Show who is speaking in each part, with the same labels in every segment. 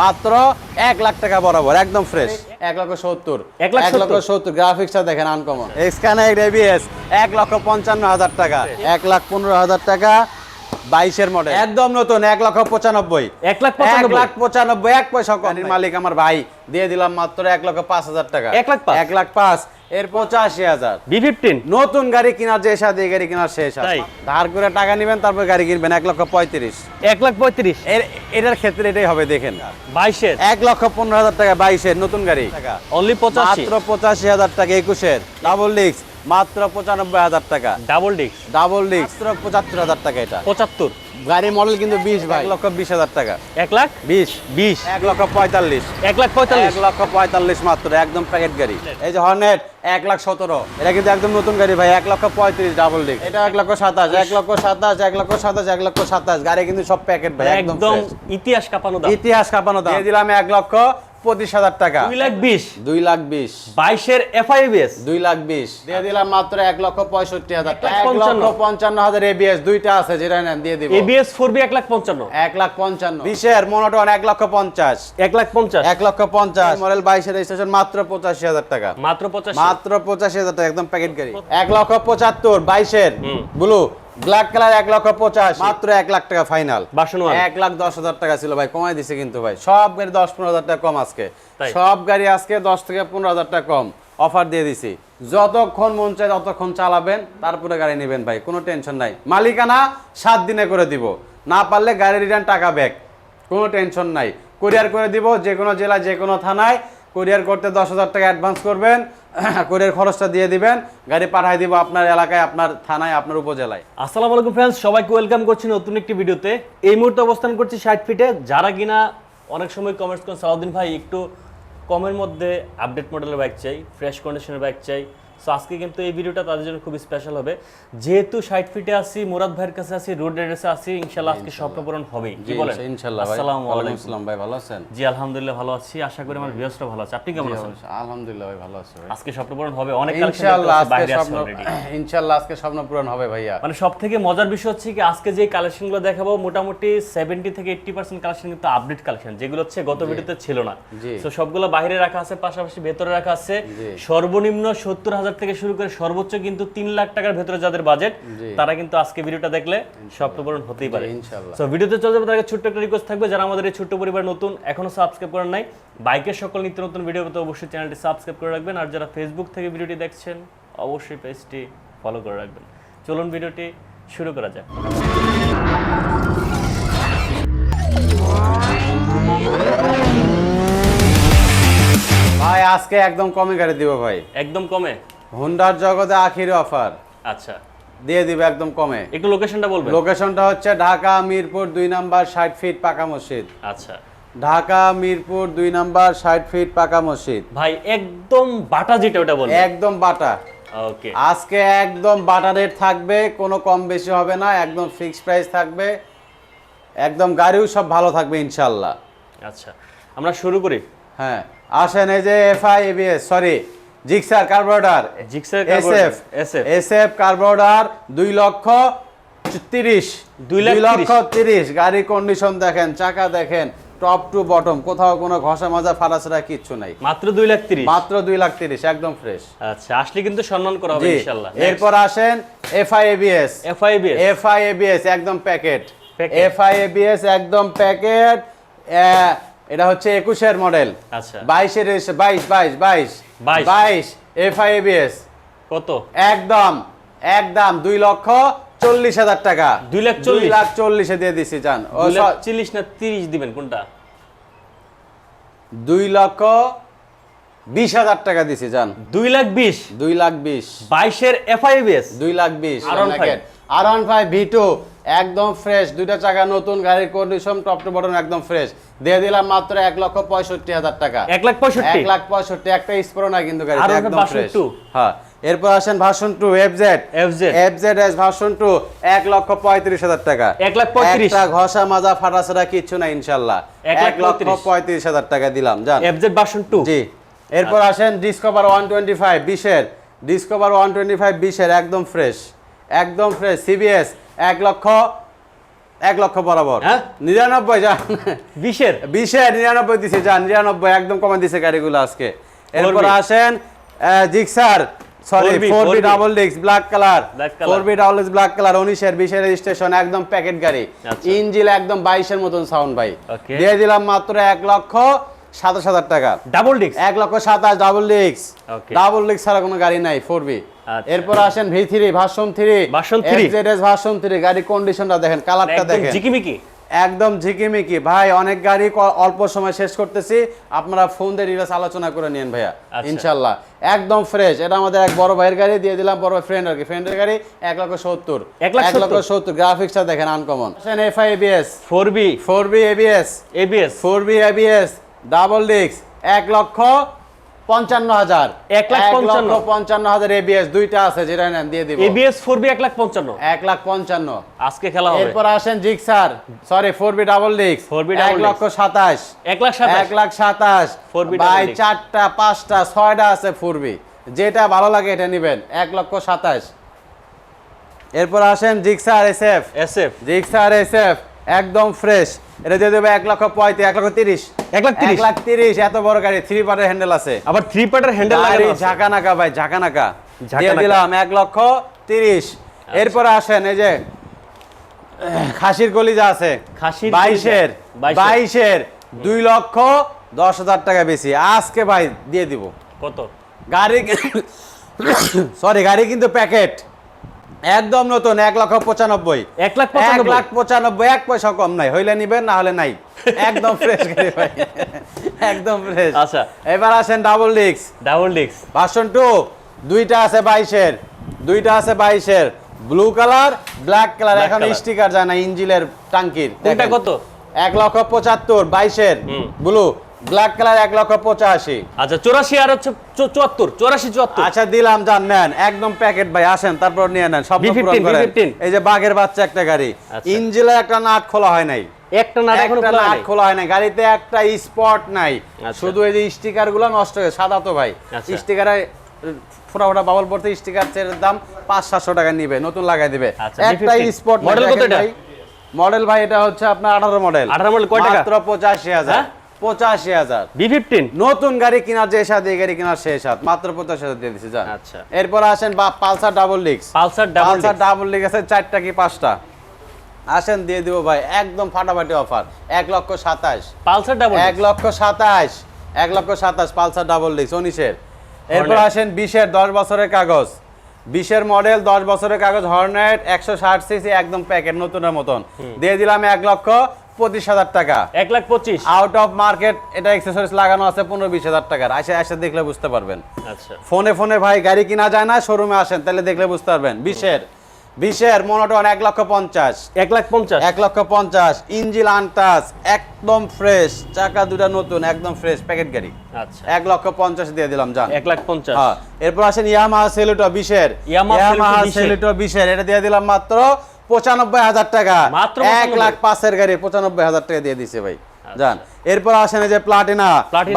Speaker 1: মাত্র এক লাখ টাকা বরাবর একদম ফ্রেশ এক লক্ষ সত্তর।
Speaker 2: এক লাখ
Speaker 1: এক লক্ষ সত্তর? গ্রাফিক্সটা দেখেন আনকমন এক্সকান এবিএস এক লক্ষ পঞ্চান্ন হাজার টাকা। এক লাখ পনেরো হাজার টাকা বাইশের মডেল একদম নতুন এক লক্ষ পঁচানব্বই।
Speaker 2: এক লাখ
Speaker 1: এক
Speaker 2: পঁচানব্বই
Speaker 1: লাখ পঁচানব্বই এক পয়সা কম মালিক আমার ভাই দিয়ে দিলাম মাত্র এক লক্ষ পাঁচ হাজার টাকা।
Speaker 2: এক লাখ
Speaker 1: এক লাখ পাঁচ। এর পঁচাশি হাজার।
Speaker 2: বি ফিফটিন
Speaker 1: নতুন গাড়ি কেনার যে সাথে এই গাড়ি কেনার শেষ
Speaker 2: তাই?
Speaker 1: ধার করে টাকা নেবেন তারপর গাড়ি কিনবেন এক লক্ষ পঁয়ত্রিশ।
Speaker 2: এক লাখ পঁয়ত্রিশ?
Speaker 1: এর এটার ক্ষেত্রে এটাই হবে দেখেন।
Speaker 2: বাইশের?
Speaker 1: এক লক্ষ পনেরো হাজার টাকা বাইশের নতুন গাড়ি।
Speaker 2: অনলি পঁচাশি?
Speaker 1: মাত্র পঁচাশি হাজার টাকা একুশের। ডাবল ডিস্ক মাত্র পঁচানব্বই হাজার টাকা।
Speaker 2: ডাবল ডিস্ক
Speaker 1: ডাবল ডিস্ক মাত্র পঁচাত্তর হাজার টাকা এটা।
Speaker 2: পঁচাত্তর।
Speaker 1: গাড়ি মডেল কিন্তু বিশ ভাই। এক লক্ষ বিশ হাজার টাকা।
Speaker 2: এক লাখ?
Speaker 1: বিশ।
Speaker 2: বিশ।
Speaker 1: এক লক্ষ পঁয়তাল্লিশ।
Speaker 2: এক লাখ পঁয়তাল্লিশ।
Speaker 1: এক লক্ষ পঁয়তাল্লিশ মাত্র একদম প্যাকেট গাড়ি। এই যে হর্নেট এক লাখ সতেরো। এটা কিন্তু একদম নতুন গাড়ি ভাই এক লক্ষ পঁয়ত্রিশ ডাবল ডিস্ক এটা এক লক্ষ সাতাশ এক লক্ষ সাতাশ এক লক্ষ সাতাশ এক লক্ষ সাতাশ। গাড়ি কিন্তু সব প্যাকেট ভাই একদম
Speaker 2: ইতিহাস কাঁপানো দাম।
Speaker 1: ইতিহাস কাঁপানো দাম। দিয়ে দিলাম এক লক্ষ পঁচিশ হাজার টাকা।
Speaker 2: দুই লাখ বিশ।
Speaker 1: দুই লাখ বিশ।
Speaker 2: বাইশের এফআইবিএস।
Speaker 1: দুই লাখ বিশ। দিয়ে দিলাম মাত্র এক লক্ষ পঁয়ষট্টি হাজার টাকা। এক
Speaker 2: পঞ্চান্ন।
Speaker 1: লক্ষ পঞ্চান্ন। হাজার এবিএস দুইটা আছে যেটা নেন দিয়ে দিব।
Speaker 2: এবিএস ফোর বি এক লাখ পঞ্চান্ন।
Speaker 1: এক লাখ পঞ্চান্ন। বিশের মনোটন এক লক্ষ পঞ্চাশ।
Speaker 2: এক লাখ পঞ্চাশ।
Speaker 1: এক লক্ষ পঞ্চাশ। মডেল বাইশের রেজিস্ট্রেশন মাত্র পঁচাশি হাজার টাকা।
Speaker 2: মাত্র পঁচাশ।
Speaker 1: মাত্র পঁচাশি হাজার টাকা একদম প্যাকেট গাড়ি। এক লক্ষ পঁচাত্তর বাইশের।
Speaker 2: হুম।
Speaker 1: ব্লু। ব্ল্যাক কালার এক লক্ষ পঁচাশ। মাত্র এক লাখ টাকা ফাইনাল এক লাখ দশ হাজার টাকা ছিল ভাই কমাই দিছে কিন্তু ভাই। সব গাড়ি দশ পনেরো হাজার টাকা কম আজকে। সব গাড়ি আজকে দশ থেকে পনেরো হাজার টাকা কম। অফার দিয়ে দিছি। যতক্ষণ মন চায় ততক্ষণ চালাবেন তারপরে গাড়ি নেবেন ভাই কোনো টেনশন নাই। মালিকানা সাত দিনে করে দিব। না পারলে গাড়ি রিটার্ন টাকা ব্যাক কোনো টেনশন নাই। কোরিয়ার করে দিব যে কোনো জেলা যে কোনো থানায়। কোরিয়ার করতে দশ হাজার টাকা অ্যাডভান্স করবেন। কুরিয়ার খরচটা দিয়ে দিবেন, গাড়ি পাঠাই দিব আপনার এলাকায়, আপনার থানায়, আপনার উপজেলায়।
Speaker 2: আসসালামু আলাইকুম ফ্রেন্ডস সবাইকে ওয়েলকাম করছি নতুন একটি ভিডিওতে। এই মুহূর্তে অবস্থান করছি ষাট ফিটে যারা কিনা অনেক সময় কমেন্টস করেন, সালাউদ্দিন ভাই, একটু কমের মধ্যে আপডেট মডেলের বাইক চাই ফ্রেশ কন্ডিশনের বাইক চাই। সো আজকে কিন্তু এই ভিডিওটা তাদের জন্য খুব স্পেশাল হবে। যেহেতু ষাট ফিটে আছি মুরাদ ভাইয়ের কাছে আছি রোড অ্যাড্রেসে আছি ইনশাল্লাহ আজকে স্বপ্ন পূরণ হবেই কি বলেন?
Speaker 1: ইনশাল্লাহ ভাই।
Speaker 2: আসসালামু আলাইকুম।
Speaker 1: ভাই ভালো আছেন?
Speaker 2: জি আলহামদুলিল্লাহ ভালো আছি। আশা করি আমার ভিউয়ার্সরা ভালো আছে। আপনি কেমন আছেন?
Speaker 1: আলহামদুলিল্লাহ ভাই ভালো আছে
Speaker 2: আজকে স্বপ্ন পূরণ হবে। অনেক
Speaker 1: ইনশাআল্লাহ আজকে স্বপ্ন
Speaker 2: অলরেডি
Speaker 1: ইনশাআল্লাহ আজকে স্বপ্ন পূরণ হবে ভাইয়া।
Speaker 2: মানে সব থেকে মজার বিষয় হচ্ছে কি আজকে যে কালেকশনগুলো দেখাবো মোটামুটি সেভেন্টি থেকে এইট্টি পার্সেন্ট কালেকশন কিন্তু আপডেট কালেকশন যেগুলো হচ্ছে গত ভিডিওতে ছিল না। তো সবগুলো বাইরে রাখা আছে পাশাপাশি ভেতরে রাখা আছে। সর্বনিম্ন সত্তর হাজার থেকে শুরু করে সর্বোচ্চ কিন্তু তিন লাখ টাকার ভেতরে যাদের বাজেট তারা কিন্তু আজকে ভিডিওটা দেখলে স্বপ্ন পূরণ হতেই পারে। ভিডিওতে চলে যাবে তার আগে ছোট্ট একটা রিকোয়েস্ট থাকবে যারা আমাদের এই ছোট্ট পরিবার নতুন এখনও সাবস্ক্রাইব করেন নাই বাইকের সকল নিত্য নতুন ভিডিও পেতে অবশ্যই চ্যানেলটি সাবস্ক্রাইব করে রাখবেন আর যারা ফেসবুক থেকে ভিডিওটি দেখছেন অবশ্যই পেজটি ফলো করে রাখবেন। চলুন ভিডিওটি শুরু করা যাক।
Speaker 1: ভাই আজকে একদম কমে গাড়ি দিব ভাই।
Speaker 2: একদম কমে?
Speaker 1: হুন্ডার জগতে আখির অফার
Speaker 2: আচ্ছা।
Speaker 1: দিয়ে দিবে একদম কমে।
Speaker 2: একটু লোকেশনটা বলবেন?
Speaker 1: লোকেশনটা হচ্ছে ঢাকা মিরপুর দুই নাম্বার ষাট ফিট পাকা মসজিদ।
Speaker 2: আচ্ছা।
Speaker 1: ঢাকা মিরপুর দুই নাম্বার ষাট ফিট পাকা মসজিদ।
Speaker 2: ভাই একদম বাটা যেটা ওটা বলবেন?
Speaker 1: একদম বাটা।
Speaker 2: ওকে।
Speaker 1: আজকে একদম বাটা রেট থাকবে কোনো কম বেশি হবে না একদম ফিক্সড প্রাইস থাকবে। একদম গাড়িও সব ভালো থাকবে ইনশাল্লাহ
Speaker 2: আচ্ছা। আমরা শুরু করি।
Speaker 1: হ্যাঁ আসেন এই যে FI ABS sorry Gixxer carburettor.
Speaker 2: Gixxer
Speaker 1: SF.
Speaker 2: SF.
Speaker 1: SF carburettor দুই লক্ষ তিরিশ।
Speaker 2: দুই লাখ
Speaker 1: লক্ষ তিরিশ। গাড়ির কন্ডিশন দেখেন চাকা দেখেন টপ টু বটম কোথাও কোনো ঘষা মাজা ফাড়াছড়া কিচ্ছু নাই।
Speaker 2: মাত্র দুই লাখ তিরিশ।
Speaker 1: মাত্র দুই লাখ তিরিশ একদম ফ্রেশ
Speaker 2: আচ্ছা আসলে কিন্তু সম্মান করা হবে ইনশাল্লাহ
Speaker 1: এরপর আসেন FI ABS
Speaker 2: FI ABS
Speaker 1: FI ABS একদম প্যাকেট
Speaker 2: Packet।
Speaker 1: এফআই এবিএস একদম প্যাকেট এটা হচ্ছে একুশের মডেল।
Speaker 2: আচ্ছা।
Speaker 1: বাইশের বাইশ বাইশ বাইশ।
Speaker 2: বাইশ।
Speaker 1: এফআই এবিএস
Speaker 2: কত?
Speaker 1: একদম একদম দুই লক্ষ চল্লিশ হাজার টাকা।
Speaker 2: দুই লাখ চল্লিশ?
Speaker 1: লাখ চল্লিশে দিয়ে দিছি স-
Speaker 2: চল্লিশ না তিরিশ দিবেন কোনটা?
Speaker 1: দুই লক্ষ বিশ হাজার টাকা দিছি জান।
Speaker 2: দুই লাখ বিশ।
Speaker 1: দুই লাখ বিশ।
Speaker 2: বাইশের এফআইবিএস
Speaker 1: দুই লাখ বিশ।
Speaker 2: R15
Speaker 1: R five V two একদম ফ্রেশ দুইটা চাকা নতুন গাড়ির কন্ডিশন টপ টু বটন একদম ফ্রেশ দিয়ে দিলাম মাত্র এক লক্ষ পঁয়ষট্টি হাজার টাকা।
Speaker 2: এক লাখ পঁয়ষট্টি?
Speaker 1: এক লাখ পঁয়ষট্টি একটা স্প্রো না কিন্তু গাড়ি একদম ফ্রেশ। হ্যাঁ। এরপর আসেন version two FZ
Speaker 2: FZ
Speaker 1: FZ S version two এক লক্ষ পঁয়ত্রিশ হাজার টাকা।
Speaker 2: এক লাখ পঁয়ত্রিশ।
Speaker 1: একটা ঘষা মাজা ফাটাছাড়া কিচ্ছু না ইনশাল্লাহ।
Speaker 2: এক
Speaker 1: লক্ষ
Speaker 2: পঁয়ত্রিশ।
Speaker 1: পঁয়ত্রিশ হাজার টাকা দিলাম জান।
Speaker 2: এফজেড ভার্সন টু
Speaker 1: জি। এরপর আসেন ডিসকভার ওয়ান টোয়েন্টি ফাইভ বিশের। ডিসকভার ওয়ান টোয়েন্টি ফাইভ বিশের একদম ফ্রেশ একদম ফ্রেশ সিবিএস এক লক্ষ এক লক্ষ বরাবর।
Speaker 2: হ্যাঁ?
Speaker 1: নিরানব্বই যান
Speaker 2: বিশের?
Speaker 1: বিশে নিরানব্বই দিছে যান নিরানব্বই একদম কমে দিছে গাড়িগুলো আজকে। এরপর আসেন Gixxer. Sorry four B double ডিক্স black colour four B double ডিক্স ব্ল্যাক কালার উনিশের বিশের রেজিস্ট্রেশন একদম প্যাকেট গাড়ি।
Speaker 2: আচ্ছা।
Speaker 1: ইঞ্জিল একদম বাইশের মতন সাউন্ড ভাই। দিয়ে দিলাম মাত্র এক লক্ষ সাতাশ হাজার টাকা।
Speaker 2: ডাবল ডিস্ক
Speaker 1: এক লক্ষ সাতাশ ডাবল ডিক্স ডাবল ডিক্স ছাড়া কোনো গাড়ি নাই ফোর বি
Speaker 2: আচ্ছা।
Speaker 1: এরপর আসেন V three version three
Speaker 2: 3
Speaker 1: S version three গাড়ি কন্ডিশনটা দেখেন কালারটা
Speaker 2: একদম
Speaker 1: দেখেন।
Speaker 2: ঝিকিমিকি।
Speaker 1: একদম ঝিকিমিকি। ভাই অনেক গাড়ি অল্প সময় শেষ করতেছি। আপনারা ফোন দিয়ে ডিটেলস আলোচনা করে নিন ভাইয়া।
Speaker 2: আচ্ছা।
Speaker 1: ইনশাল্লাহ একদম ফ্রেশ এটা আমাদের এক বড় ভাইয়ের গাড়ি দিয়ে দিলাম বড় ফ্রেন্ড আর কি। ফ্রেন্ডের গাড়ি এক লক্ষ সত্তর।
Speaker 2: এক
Speaker 1: লক্ষ সত্তর? গ্রাফিক্সটা দেখেন uncommon F I ABS
Speaker 2: four B
Speaker 1: four B ABS
Speaker 2: ABS
Speaker 1: four B ABS double ডিক্স এক লক্ষ পঞ্চান্ন হাজার।
Speaker 2: এক লাখ পঞ্চান্ন।
Speaker 1: পঞ্চান্ন হাজার এবিএস দুইটা আছে যেটা নেন দিয়ে দিব।
Speaker 2: এবিএস ফোর বি এক লাখ পঞ্চান্ন।
Speaker 1: এক লাখ পঞ্চান্ন।
Speaker 2: আজকে খেলা হবে।
Speaker 1: এরপর আসেন Gixxer sorry four B double ডিক্স
Speaker 2: 4B
Speaker 1: এক
Speaker 2: double
Speaker 1: লক্ষ সাতাশ।
Speaker 2: এক লাখ
Speaker 1: এক লাখ সাতাশ।
Speaker 2: 4B
Speaker 1: বাই
Speaker 2: double
Speaker 1: চারটা পাঁচটা ছয়টা আছে ফোর বি যেটা ভালো লাগে এটা নেবেন। এক লক্ষ সাতাশ। এরপর আসেন Gixxer S F
Speaker 2: S F
Speaker 1: Gixxer S F একদম ফ্রেশ এটা দিয়ে দেবে এক লক্ষ পঁয়ত্রিশ এক লক্ষ তিরিশ।
Speaker 2: এক লাখ তিরিশ?
Speaker 1: লাখ তিরিশ এত বড় গাড়ি থ্রি পার্টের হ্যান্ডেল আছে।
Speaker 2: আবার থ্রি পার্টের হ্যান্ডেল।
Speaker 1: ঝাঁকা নাকা ভাই ঝাঁকা নাকা দিয়ে দিলাম এক লক্ষ তিরিশ।
Speaker 2: আচ্ছা।
Speaker 1: এরপরে আসেন এই যে খাসির কলিজা আছে।
Speaker 2: খাসির
Speaker 1: বাইশের।
Speaker 2: বাইশের।
Speaker 1: দুই লক্ষ দশ হাজার টাকা বেশি। আজকে ভাই দিয়ে দিব।
Speaker 2: কত?
Speaker 1: গাড়ি সরি গাড়ি কিন্তু প্যাকেট। একদম নতুন এক লক্ষ পঁচানব্বই।
Speaker 2: এক লাখ
Speaker 1: এক লাখ পঁচানব্বই এক পয়সা কম নাই। হইলে নিবেন না হলে নাই। একদম ফ্রেশ গাড়ি ভাই। একদম ফ্রেশ
Speaker 2: আচ্ছা।
Speaker 1: এবার আসেন ডাবল ডিক্স
Speaker 2: ডাবল ডিক্স
Speaker 1: ভার্সন টু দুইটা আছে বাইশের দুইটা আছে বাইশের। ব্লু কালার ব্ল্যাক কালার এখন স্টিকার যায় না ইঞ্জিলের টাঙ্কির।
Speaker 2: কোনটা কত?
Speaker 1: এক লক্ষ পঁচাত্তর বাইশের। ব্লু ব্ল্যাক কালার এক লক্ষ পঁচাশি।
Speaker 2: আচ্ছা চৌরাশি আর হচ্ছে চুয়াত্তর চৌরাশি চুয়াত্তর।
Speaker 1: আচ্ছা দিলাম যান নেন। একদম প্যাকেট ভাই আসেন তারপর নিয়ে নেন। সব
Speaker 2: B15,
Speaker 1: পূরণ করেন।
Speaker 2: B15
Speaker 1: এই যে বাঘের বাচ্চা একটা গাড়ি।
Speaker 2: আচ্ছা।
Speaker 1: ইঞ্জিলের একটা নাট খোলা হয় নাই।
Speaker 2: একটা না এখনও
Speaker 1: নাট খোলা হয় না গাড়িতে একটা স্পট নাই।
Speaker 2: আচ্ছা।
Speaker 1: শুধু এই যে স্টিকারগুলো নষ্ট হয়ে সাদা তো ভাই।
Speaker 2: আচ্ছা।
Speaker 1: স্টিকারে ফোটা ফোটা বাবল পড়তে দাম পাঁচ সাতশো টাকা নিবে। নতুন লাগাই দিবে। একটা স্পট
Speaker 2: কত
Speaker 1: মডেল ভাই। এটা হচ্ছে আপনার আঠারো মডেল
Speaker 2: 18 model কয় টাকা?
Speaker 1: পঁচাশি হাজার।
Speaker 2: হ্যাঁ?
Speaker 1: পঁচাশি হাজার।
Speaker 2: B fifteen?
Speaker 1: নতুন গাড়ি কেনার যে সাথে এই গাড়ি কেনার মাত্র হাজার দিয়ে দিচ্ছে যান
Speaker 2: আচ্ছা।
Speaker 1: এরপর আসেন বা পালসার ডাবল ডিক্স
Speaker 2: পালসার ডাবল
Speaker 1: পালসার ডাবল ডিক্স আছে চারটা কি পাঁচটা? আসেন দিয়ে দিব ভাই একদম ফাটাফাটি অফার। এক লক্ষ সাতাশ।
Speaker 2: পালসার ডাবল
Speaker 1: এক লক্ষ সাতাশ। এক লক্ষ সাতাশ পালসার ডাবল ডিক্স উনিশের। এরপর আসেন বিশের দশ বছরের কাগজ। বিশের মডেল দশ বছরের কাগজ হর্নেট একশো ষাট সিসি একদম প্যাকেট নতুনের মতন। দিয়ে দিলাম এক লক্ষ পঁচিশ হাজার টাকা।
Speaker 2: এক লাখ পঁচিশ?
Speaker 1: আউট অফ মার্কেট এটা এক্সেসরিজ লাগানো আছে পনেরো বিশ হাজার টাকার। আসে আসে দেখলে বুঝতে পারবেন।
Speaker 2: আচ্ছা।
Speaker 1: ফোনে ফোনে ভাই গাড়ি কিনা যায় না শোরুমে আসেন তাহলে দেখলে বুঝতে পারবেন। বিশের বিশের মনোটন এক লক্ষ পঞ্চাশ।
Speaker 2: এক লাখ পঞ্চাশ?
Speaker 1: এক লক্ষ পঞ্চাশ ইঞ্জিল একদম ফ্রেশ চাকা দুটা নতুন একদম ফ্রেশ প্যাকেট গাড়ি।
Speaker 2: আচ্ছা।
Speaker 1: এক লক্ষ পঞ্চাশ দিয়ে দিলাম জান।
Speaker 2: এক লাখ পঞ্চাশ।
Speaker 1: হ্যাঁ এরপর আসেন ইয়ামাহা সেলুটো বিশের। ইয়ামাহা সেলুটো বিশের এটা দিয়ে দিলাম মাত্র পঁচানব্বই হাজার টাকা।
Speaker 2: মাত্র
Speaker 1: এক লাখ পাঁচের গাড়ি পঁচানব্বই হাজার টাকা দিয়ে দিছে ভাই। জান। এরপর আসেন যে প্লাটিনা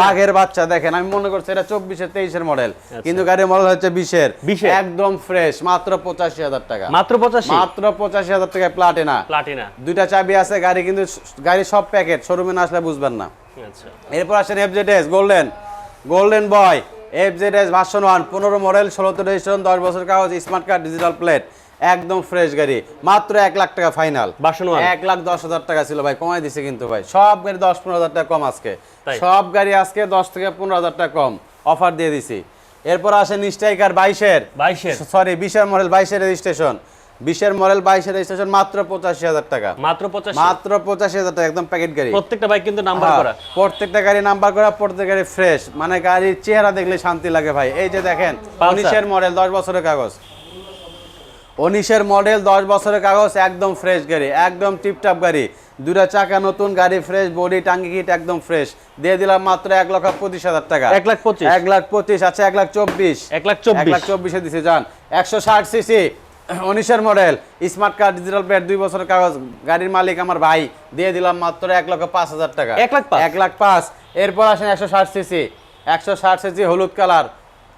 Speaker 1: বাঘের বাচ্চা দেখেন আমি মনে করছি এটা চব্বিশের তেইশের মডেল কিন্তু গাড়ির মডেল হচ্ছে বিশের।
Speaker 2: 20
Speaker 1: একদম ফ্রেশ মাত্র পঁচাশি হাজার টাকা।
Speaker 2: মাত্র পঁচাশি?
Speaker 1: মাত্র পঁচাশি হাজার টাকা প্লাটিনা
Speaker 2: প্লাটিনা
Speaker 1: দুইটা চাবি আছে গাড়ি কিন্তু গাড়ি সব প্যাকেট শোরুমে না আসলে বুঝবেন না।
Speaker 2: আচ্ছা।
Speaker 1: এরপর আসেন FZS golden golden boy FZS version one পনেরো মডেল ষোলোতে রেজিস্ট্রেশন দশ বছর কাগজ স্মার্ট কার্ড ডিজিটাল প্লেট একদম ফ্রেশ গাড়ি। মাত্র এক লাখ টাকা ফাইনাল এক লাখ দশ হাজার টাকা ছিল ভাই কমাই দিছে কিন্তু ভাই। সব গাড়ি দশ পনেরো হাজার টাকা কম আজকে। সব গাড়ি আজকে দশ থেকে পনেরো হাজার টাকা কম। অফার দিয়ে দিছি। এরপর আসেন স্ট্রাইকার বাইশের।
Speaker 2: বাইশের?
Speaker 1: সরি বিশের মডেল বাইশের রেজিস্ট্রেশন বিশের মডেল বাইশের রেজিস্ট্রেশন মাত্র পঁচাশি হাজার টাকা।
Speaker 2: মাত্র পঁচাশি?
Speaker 1: মাত্র পঁচাশি হাজার টাকা একদম প্যাকেট গাড়ি।
Speaker 2: প্রত্যেকটা বাইক কিন্তু নাম্বার
Speaker 1: হ্যাঁ,
Speaker 2: করা।
Speaker 1: প্রত্যেকটা গাড়ি নাম্বার করা প্রত্যেক গাড়ি ফ্রেশ মানে গাড়ির চেহারা দেখলে শান্তি লাগে ভাই। এই যে দেখেন। উনিশের মডেল দশ বছরের কাগজ। উনিশের মডেল দশ বছরের কাগজ একদম ফ্রেশ গাড়ি একদম টিপটপ গাড়ি। দুটা চাকা নতুন গাড়ি ফ্রেশ বডি টাঙ্গি কিট একদম ফ্রেশ দিয়ে দিলাম মাত্র এক লক্ষ পঁচিশ হাজার টাকা।
Speaker 2: এক লাখ পঁচিশ।
Speaker 1: এক লাখ পঁচিশ আচ্ছা এক লাখ চব্বিশ।
Speaker 2: এক লাখ
Speaker 1: এক
Speaker 2: চব্বিশ
Speaker 1: লাখ চব্বিশে দিছে যান একশো ষাট সিসি উনিশের model smart card digital plate দুই বছরের কাগজ। গাড়ির মালিক আমার ভাই। দিয়ে দিলাম মাত্র এক লক্ষ পাঁচ হাজার টাকা।
Speaker 2: এক লাখ পাঁচ?
Speaker 1: এক লাখ পাঁচ। এরপর আসেন একশো ষাট সিসি একশো ষাট সিসি হলুদ কালার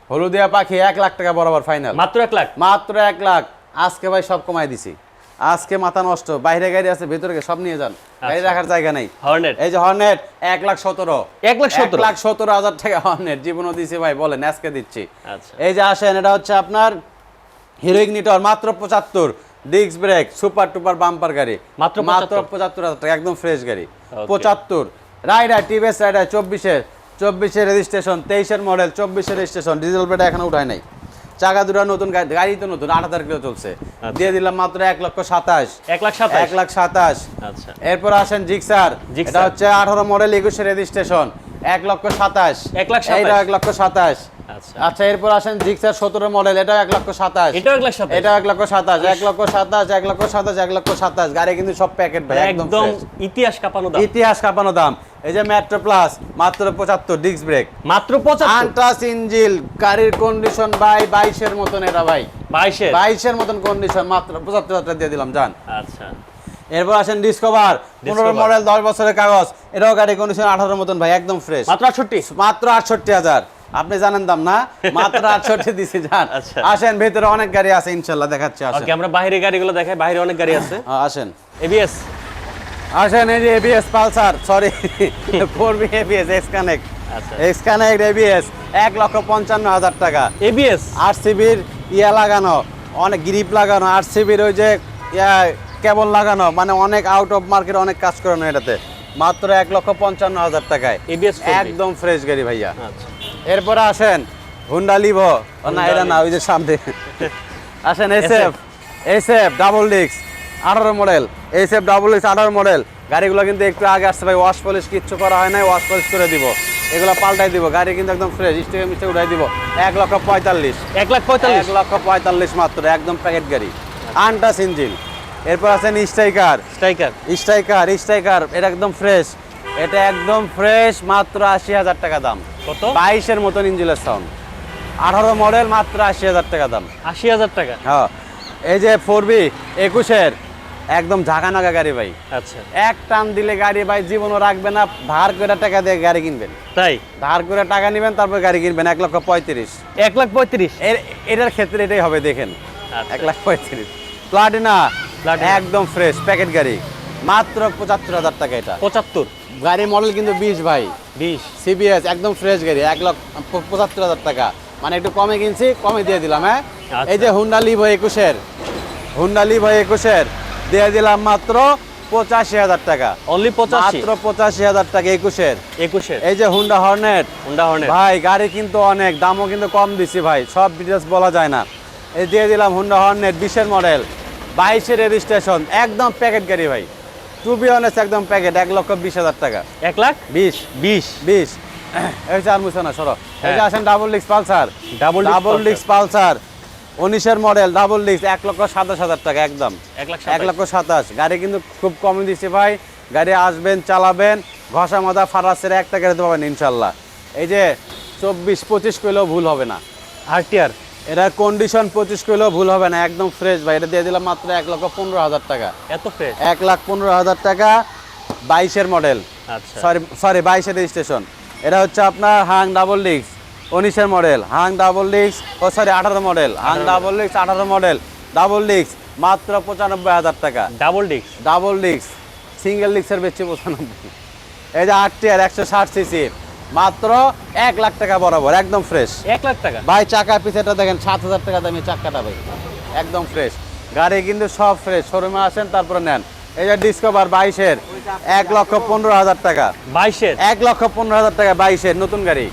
Speaker 1: হলুদিয়া পাখি এক লাখ টাকা বরাবর ফাইনাল
Speaker 2: মাত্র এক লাখ।
Speaker 1: মাত্র এক লাখ। আজকে ভাই সব কমাই দিছি। আজকে মাথা নষ্ট বাইরে গাড়ি আছে ভেতরে সব নিয়ে যান। গাড়ি
Speaker 2: আচ্ছা।
Speaker 1: রাখার জায়গা নেই।
Speaker 2: হর্নেট?
Speaker 1: এই যে হর্নেট এক লাখ সতেরো।
Speaker 2: এক লাখ সতেরো?
Speaker 1: লাখ সতেরো হাজার টাকা হর্নেট জীবনও দিছি ভাই বলেন আজকে দিচ্ছি।
Speaker 2: আচ্ছা।
Speaker 1: এই যে আসেন এটা হচ্ছে আপনার হিরো ইগনিটর মাত্র পঁচাত্তর। Disc brake super duper bumper গাড়ি।
Speaker 2: মাত্র
Speaker 1: মাত্র
Speaker 2: 75
Speaker 1: পঁচাত্তর হাজার টাকা একদম ফ্রেশ গাড়ি. পঁচাত্তর। রাইডার টিভিএস রাইডার চব্বিশের। চব্বিশের রেজিস্ট্রেশন তেইশের মডেল চব্বিশের রেজিস্ট্রেশন ডিজেল পেটা এখনও উঠায় নাই। চাকা দুটা নতুন গাড়ি তো নতুন আট হাজার কিলো চলছে। দিয়ে দিলাম মাত্র এক লক্ষ সাতাশ।
Speaker 2: এক লাখ সাতাশ?
Speaker 1: এক লাখ সাতাশ।
Speaker 2: আচ্ছা।
Speaker 1: এরপর আসেন জিক্সার।
Speaker 2: জিক্সার।
Speaker 1: এটা হচ্ছে আঠারো মডেল একুশে রেজিস্ট্রেশন। এক লক্ষ সাতাশ।
Speaker 2: এক লাখ সাতাশ।
Speaker 1: এক লক্ষ সাতাশ।
Speaker 2: আচ্ছা।
Speaker 1: আচ্ছা এরপর আসেন জিক্সার সতেরো মডেল এটা এক লক্ষ সাতাশ।
Speaker 2: এক
Speaker 1: এটা এক লক্ষ সাতাশ এক লক্ষ সাতাশ এক লক্ষ সাতাশ এক লক্ষ সাতাশ। গাড়ি কিন্তু সব প্যাকেট ভাই একদম
Speaker 2: ইতিহাস কাঁপানো দাম।
Speaker 1: ইতিহাস কাঁপানো দাম। এই যে মেট্রো প্লাস মাত্র পঁচাত্তর ডিস্ক ব্রেক
Speaker 2: মাত্র পঁচাত্তর?
Speaker 1: আন্টাস ইঞ্জিল গাড়ির কন্ডিশন ভাই বাইশের মতন এটা ভাই।
Speaker 2: বাইশে
Speaker 1: বাইশের মতন কন্ডিশন মাত্র পঁচাত্তর হাজার দিয়ে দিলাম জান।
Speaker 2: আচ্ছা।
Speaker 1: এরপর আসেন ডিসকভার পনেরো মডেল দশ বছরের কাগজ। এটাও গাড়ি কন্ডিশন আঠারো মতন ভাই একদম ফ্রেশ
Speaker 2: মাত্র আটষট্টি?
Speaker 1: মাত্র আটষট্টি হাজার। আপনি জানেন দাম না? মাত্র আটষট্টি দিছি যান।
Speaker 2: আচ্ছা।
Speaker 1: আসেন ভেতরে অনেক গাড়ি আছে ইনশাল্লাহ দেখাচ্ছি আসেন।
Speaker 2: আমরা বাইরে গাড়িগুলো দেখাই বাইরে অনেক গাড়ি আছে।
Speaker 1: আসেন।
Speaker 2: এবিএস
Speaker 1: আসেন এই যে ABS Pulsar sorry four B ABS X connect X connect ABS এক লক্ষ পঞ্চান্ন হাজার টাকা।
Speaker 2: এবিএস
Speaker 1: আর সিবির ইয়া লাগানো অনেক গ্রিপ লাগানো আর সিবির ওই যে ইয়া কেবল লাগানো মানে অনেক আউট অফ মার্কেট অনেক কাজ করানো এটাতে। মাত্র এক লক্ষ পঞ্চান্ন হাজার টাকায়।
Speaker 2: এবিএস
Speaker 1: একদম ফ্রেশ গাড়ি ভাইয়া।
Speaker 2: আচ্ছা।
Speaker 1: এরপরে আসেন হুন্ডা লিভো। না এটা না ওই যে সামনে। আসেন এসএফ। এসএফ। ডাবল ডিক্স আঠারো মডেল এসএফ ডাবল ডিক্স আঠারো মডেল গাড়িগুলো কিন্তু একটু আগে আসছে ভাই ওয়াশ পলিশ কিচ্ছু করা হয় নাই ওয়াশ পলিশ করে দিব। এগুলো পাল্টাই দিব গাড়ি কিন্তু একদম ফ্রেশ স্টিকে মিস্টে উঠাই দিব। এক লক্ষ পঁয়তাল্লিশ।
Speaker 2: এক লাখ পঁয়তাল্লিশ।
Speaker 1: এক লক্ষ পঁয়তাল্লিশ মাত্র একদম প্যাকেট গাড়ি। Untouched engine. এরপর আছেন স্ট্রাইকার
Speaker 2: স্ট্রাইকার
Speaker 1: স্ট্রাইকার স্ট্রাইকার এটা একদম ফ্রেশ এটা একদম ফ্রেশ মাত্র আশি হাজার টাকা দাম।
Speaker 2: কত?
Speaker 1: বাইশের মতন ইঞ্জিনের সাউন্ড আঠারো মডেল মাত্র আশি হাজার টাকা দাম।
Speaker 2: আশি হাজার টাকা?
Speaker 1: হ্যাঁ। এই যে ফোর বি একুশের একদম ঝাঁকা নাগা গাড়ি ভাই।
Speaker 2: আচ্ছা।
Speaker 1: এক টান দিলে গাড়ি ভাই জীবনও রাখবে না ধার করে টাকা দিয়ে গাড়ি কিনবেন।
Speaker 2: তাই?
Speaker 1: ধার করে টাকা নেবেন তারপর গাড়ি কিনবেন এক লক্ষ পঁয়ত্রিশ।
Speaker 2: এক লাখ পঁয়ত্রিশ?
Speaker 1: এর এটার ক্ষেত্রে এটাই হবে দেখেন।
Speaker 2: আচ্ছা।
Speaker 1: এক লাখ পঁয়ত্রিশ। প্লাটিনা। একদম ফ্রেশ প্যাকেট গাড়ি। মাত্র পঁচাত্তর হাজার টাকা এটা।
Speaker 2: পঁচাত্তর?
Speaker 1: গাড়ি মডেল কিন্তু বিশ ভাই।
Speaker 2: বিশ?
Speaker 1: সিবিএস একদম ফ্রেশ গাড়ি এক লক্ষ পঁচাত্তর হাজার টাকা। মানে একটু কমে কিনছি কমে দিয়ে দিলাম হ্যাঁ?
Speaker 2: আচ্ছা।
Speaker 1: এই যে হুন্ডা লিভো একুশের হুন্ডা লিভো একুশের দিয়ে দিলাম মাত্র পঁচাশি হাজার টাকা।
Speaker 2: অনলি পঁচাশি?
Speaker 1: মাত্র পঁচাশি হাজার টাকা একুশের।
Speaker 2: একুশের?
Speaker 1: এই যে হুন্ডা হর্নেট
Speaker 2: হুন্ডা হর্নেট
Speaker 1: ভাই গাড়ি কিন্তু অনেক দামও কিন্তু কম দিছি ভাই সব ডিটেলস বলা যায় না। এই দিয়ে দিলাম হুন্ডা হর্নেট বিশের মডেল বাইশের রেজিস্ট্রেশন একদম প্যাকেট গাড়ি ভাই। টু বি অনেস্ট একদম প্যাকেট এক লক্ষ বিশ হাজার টাকা।
Speaker 2: এক লাখ?
Speaker 1: বিশ।
Speaker 2: বিশ?
Speaker 1: বিশ। এই যে আর মুছে না সরো। এই যে
Speaker 2: হ্যাঁ।
Speaker 1: আসেন ডাবল ডিক্স পালসার ডাবল
Speaker 2: Pulsar।
Speaker 1: ডিক্স পালসার উনিশের মডেল ডাবল ডিক্স এক লক্ষ সাতাশ হাজার টাকা একদম।
Speaker 2: এক
Speaker 1: লক্ষ সাতাশ। গাড়ি কিন্তু খুব কম দিচ্ছে ভাই। গাড়ি আসবেন চালাবেন ঘষা মাদা ফারাসের একটা গাড়িতে পাবেন ইনশাল্লাহ। এই যে চব্বিশ পঁচিশ কিলো ভুল হবে না।
Speaker 2: আরটিআর
Speaker 1: এটা কন্ডিশন পঁচিশ কিলো ভুল হবে না একদম ফ্রেশ ভাই। এটা দিয়ে দিলাম মাত্র এক লক্ষ পনেরো হাজার টাকা।
Speaker 2: এত ফ্রেশ
Speaker 1: এক লাখ পনেরো হাজার টাকা বাইশের মডেল
Speaker 2: আচ্ছা।
Speaker 1: সরি সরি বাইশের রেজিস্ট্রেশন এটা হচ্ছে আপনার হাং ডাবল ডিক্স উনিশের মডেল হাং ডাবল ডিক্স ও সরি আঠারো মডেল হাং ডাবল ডিক্স আঠারো মডেল ডাবল ডিক্স মাত্র পঁচানব্বই হাজার টাকা।
Speaker 2: ডাবল ডিস্ক
Speaker 1: ডাবল ডিক্স সিঙ্গেল ডিক্সের বেশি পঁচানব্বই। এই যে আটটি আর একশো ষাট সিসি মাত্র এক লাখ টাকা বরাবর একদম ফ্রেশ
Speaker 2: এক লাখ টাকা?
Speaker 1: ভাই চাকা পিছেটা দেখেন সাত হাজার টাকা দামি চাকাটা ভাই। একদম ফ্রেশ গাড়ি কিন্তু সব ফ্রেশ শোরুমে আসেন তারপরে নেন। এই যে ডিসকভার বাইশের এক লক্ষ পনেরো হাজার টাকা।
Speaker 2: বাইশের?
Speaker 1: এক লক্ষ পনেরো হাজার টাকা বাইশের নতুন গাড়ি।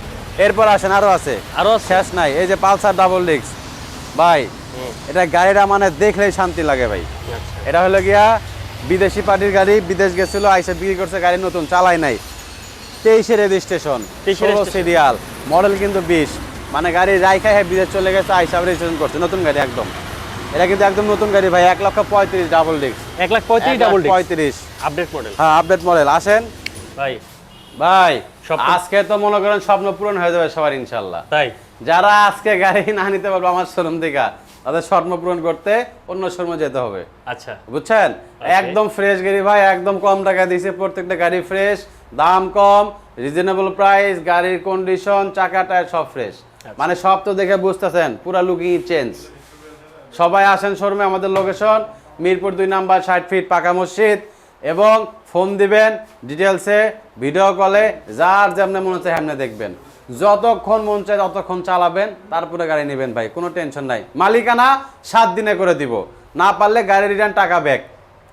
Speaker 1: এরপর আসেন আরও আছে।
Speaker 2: আরও
Speaker 1: শেষ নাই। এই যে পালসার ডাবল ডিক্স ভাই এটা গাড়িটা মানে দেখলেই শান্তি লাগে ভাই।
Speaker 2: আচ্ছা।
Speaker 1: এটা হলো গিয়া বিদেশি পার্টির গাড়ি। বিদেশ গেছিল আইসে বিক্রি করছে গাড়ি নতুন চালাই নাই। তেইশে রেজিস্ট্রেশন
Speaker 2: 23
Speaker 1: ষোলো সিরিয়াল মডেল কিন্তু বিশ। মানে গাড়ি রাইখাই হ্যাঁ বিদেশ চলে গেছে আইসা রেজিস্ট্রেশন করছে নতুন গাড়ি একদম। এটা কিন্তু একদম নতুন গাড়ি ভাই এক লক্ষ পঁয়ত্রিশ ডাবল ডিক্স
Speaker 2: এক লাখ পঁয়ত্রিশ ডাবল
Speaker 1: পঁয়ত্রিশ।
Speaker 2: আপডেট মডেল
Speaker 1: হ্যাঁ আপডেট মডেল আসেন।
Speaker 2: ভাই।
Speaker 1: ভাই আজকে তো মনে করেন স্বপ্ন পূরণ হয়ে যাবে সবার ইনশাল্লাহ।
Speaker 2: তাই।
Speaker 1: যারা আজকে গাড়ি না নিতে পারবে আমার শোরুম থেকে তাদের স্বপ্ন পূরণ করতে অন্য শোরুমে যেতে হবে।
Speaker 2: আচ্ছা।
Speaker 1: বুঝছেন? একদম ফ্রেশ গাড়ি ভাই একদম কম টাকা দিয়েছে প্রত্যেকটা গাড়ি ফ্রেশ দাম কম রিজনেবল প্রাইস গাড়ির কন্ডিশন চাকা টায়ার সব ফ্রেশ মানে সব তো দেখে বুঝতেছেন পুরা লুকিং চেঞ্জ সবাই আসেন শোরুমে আমাদের লোকেশন মিরপুর দুই নাম্বার ষাট ফিট পাকা মসজিদ এবং ফোন দিবেন ডিটেলসে ভিডিও কলে যার যেমনে মনে হচ্ছে হেমনে দেখবেন। যতক্ষণ মন চায় ততক্ষণ চালাবেন তারপরে গাড়ি নেবেন ভাই কোনো টেনশন নাই। মালিকানা সাত দিনে করে দিব। না পারলে গাড়ি রিটার্ন টাকা ব্যাক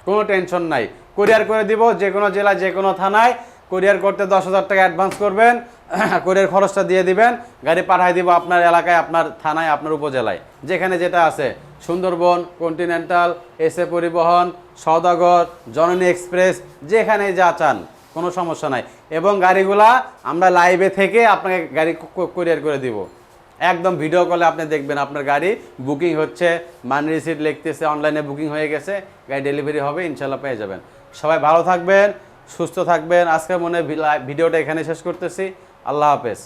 Speaker 1: কোনো টেনশন নাই। কুরিয়ার করে দিব যে কোনো জেলায় যে কোনো থানায় কুরিয়ার করতে দশ হাজার টাকা অ্যাডভান্স করবেন, কুরিয়ার খরচটা দিয়ে দিবেন, গাড়ি পাঠাই দিব আপনার এলাকায়, আপনার থানায়, আপনার উপজেলায়। যেখানে যেটা আছে, সুন্দরবন কন্টিনেন্টাল এসে পরিবহন, সওদাগর, জননী এক্সপ্রেস যেখানে যা চান, কোনো সমস্যা নাই। এবং গাড়িগুলা আমরা লাইভে থেকে আপনাকে গাড়ি কুরিয়ার করে দিব। একদম ভিডিও কলে আপনি দেখবেন আপনার গাড়ি বুকিং হচ্ছে মানি রিসিট লিখতেছে অনলাইনে বুকিং হয়ে গেছে, গাড়ি ডেলিভারি হবে, ইনশাল্লাহ পেয়ে যাবেন। সবাই ভালো থাকবেন সুস্থ থাকবেন। আজকে মনে ভিডিওটা এখানে শেষ করতেছি। আল্লাহ হাফেজ।